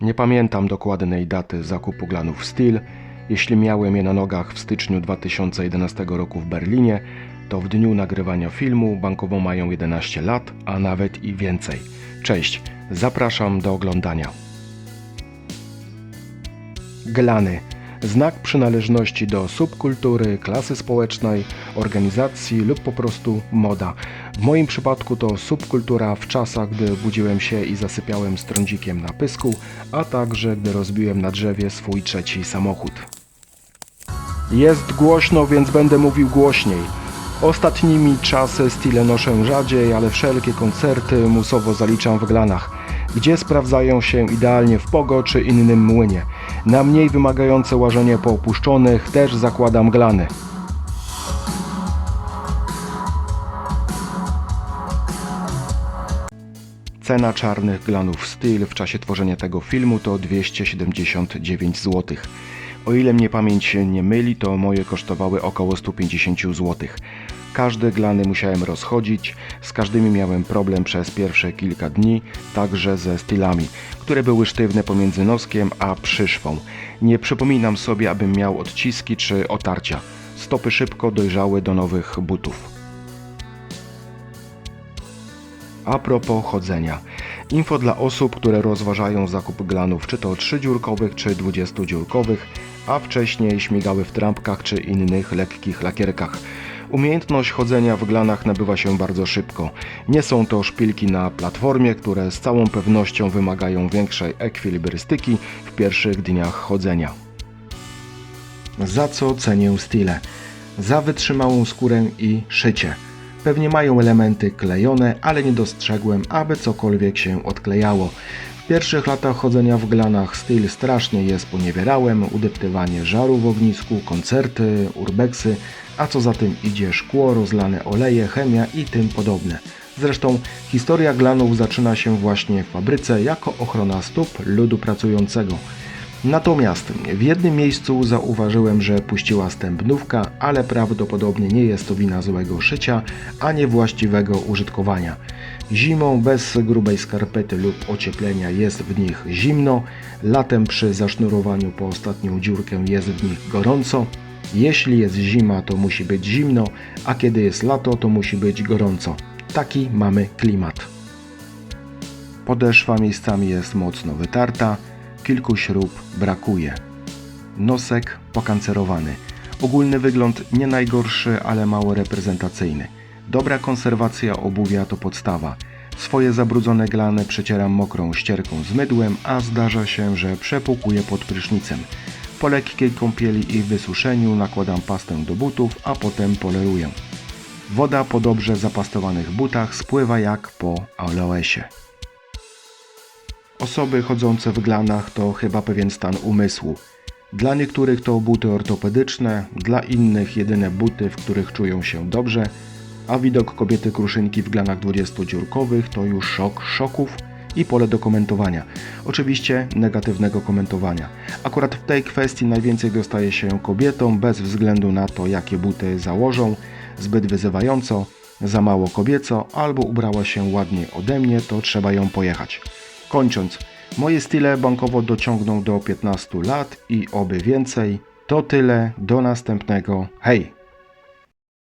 Nie pamiętam dokładnej daty zakupu glanów Steel. Jeśli miałem je na nogach w styczniu 2011 roku w Berlinie, to w dniu nagrywania filmu bankowo mają 11 lat, a nawet i więcej. Cześć, zapraszam do oglądania. Glany. Znak przynależności do subkultury, klasy społecznej, organizacji lub po prostu moda. W moim przypadku to subkultura w czasach, gdy budziłem się i zasypiałem z trądzikiem na pysku, a także gdy rozbiłem na drzewie swój trzeci samochód. Jest głośno, więc będę mówił głośniej. Ostatnimi czasy stile noszę rzadziej, ale wszelkie koncerty musowo zaliczam w glanach, gdzie sprawdzają się idealnie w pogo czy innym młynie. Na mniej wymagające łażenie po opuszczonych też zakładam glany. Cena czarnych glanów Steel w czasie tworzenia tego filmu to 279 zł. O ile mnie pamięć nie myli, to moje kosztowały około 150 zł. Każde glany musiałem rozchodzić, z każdymi miałem problem przez pierwsze kilka dni, także ze stylami, które były sztywne pomiędzy noskiem a przyszwą. Nie przypominam sobie, abym miał odciski czy otarcia. Stopy szybko dojrzały do nowych butów. A propos chodzenia. Info dla osób, które rozważają zakup glanów, czy to 3-dziurkowych, czy 20-dziurkowych, a wcześniej śmigały w trampkach czy innych lekkich lakierkach. Umiejętność chodzenia w glanach nabywa się bardzo szybko. Nie są to szpilki na platformie, które z całą pewnością wymagają większej ekwilibrystyki w pierwszych dniach chodzenia. Za co cenię stile? Za wytrzymałą skórę i szycie. Pewnie mają elementy klejone, ale nie dostrzegłem, aby cokolwiek się odklejało. W pierwszych latach chodzenia w glanach styl strasznie je sponiewierałem, udeptywanie żaru w ognisku, koncerty, urbexy, a co za tym idzie szkło, rozlane oleje, chemia i tym podobne. Zresztą historia glanów zaczyna się właśnie w fabryce jako ochrona stóp ludu pracującego. Natomiast w jednym miejscu zauważyłem, że puściła stępnówka, ale prawdopodobnie nie jest to wina złego szycia, a niewłaściwego użytkowania. Zimą bez grubej skarpety lub ocieplenia jest w nich zimno, latem przy zasznurowaniu po ostatnią dziurkę jest w nich gorąco. Jeśli jest zima, to musi być zimno, a kiedy jest lato, to musi być gorąco. Taki mamy klimat. Podeszwa miejscami jest mocno wytarta, kilku śrub brakuje. Nosek pokancerowany. Ogólny wygląd nie najgorszy, ale mało reprezentacyjny. Dobra konserwacja obuwia to podstawa. Swoje zabrudzone glany przecieram mokrą ścierką z mydłem, a zdarza się, że przepłukuję pod prysznicem. Po lekkiej kąpieli i wysuszeniu nakładam pastę do butów, a potem poleruję. Woda po dobrze zapastowanych butach spływa jak po aloesie. Osoby chodzące w glanach to chyba pewien stan umysłu. Dla niektórych to buty ortopedyczne, dla innych jedyne buty, w których czują się dobrze, a widok kobiety kruszynki w glanach 20-dziurkowych to już szok szoków i pole do komentowania. Oczywiście negatywnego komentowania. Akurat w tej kwestii najwięcej dostaje się kobietom bez względu na to, jakie buty założą, zbyt wyzywająco, za mało kobieco, albo ubrała się ładnie ode mnie, to trzeba ją pojechać. Kończąc, moje style bankowo dociągną do 15 lat i oby więcej. To tyle, do następnego. Hej!